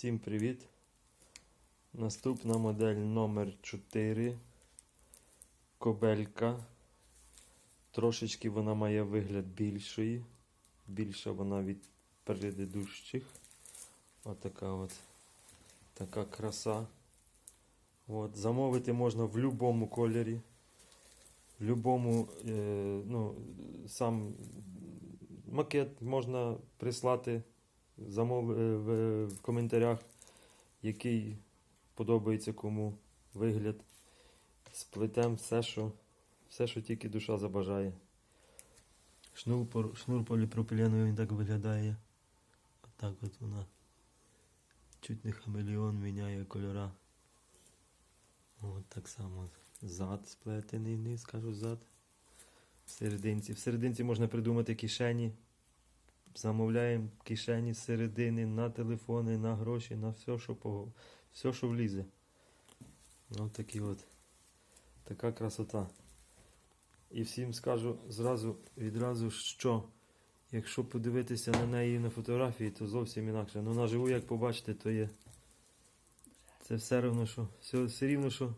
Всім привіт! Наступна модель номер 4 Кобелька. Трошечки вона має вигляд більшої. Більша вона від предыдущих. Отака от така краса. От. Замовити можна в будь-якому кольорі. В будь-якому, е, ну, сам макет можна прислати замов е, в, коментарях, який подобається кому вигляд. Сплетем все, що, все, що тільки душа забажає. Шнур, шнур поліпропиленовий він так виглядає. Отак от вона. Чуть не хамелеон міняє кольора. От так само зад сплетений низ, кажу зад. В серединці. В серединці можна придумати кишені. Замовляємо кишені середини на телефони, на гроші, на все, що по... все, що влізе. Ось такі от. Така красота. І всім скажу зразу, відразу, що якщо подивитися на неї на фотографії, то зовсім інакше. Ну наживу, як побачите, то є. Це все рівно, що. Все, все рівно, що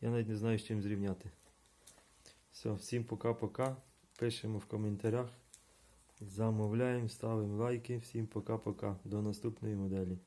я навіть не знаю, з чим зрівняти. Все, всім пока-пока. Пишемо в коментарях. Замовляємо, ставимо лайки. Всім пока-пока. До наступної моделі.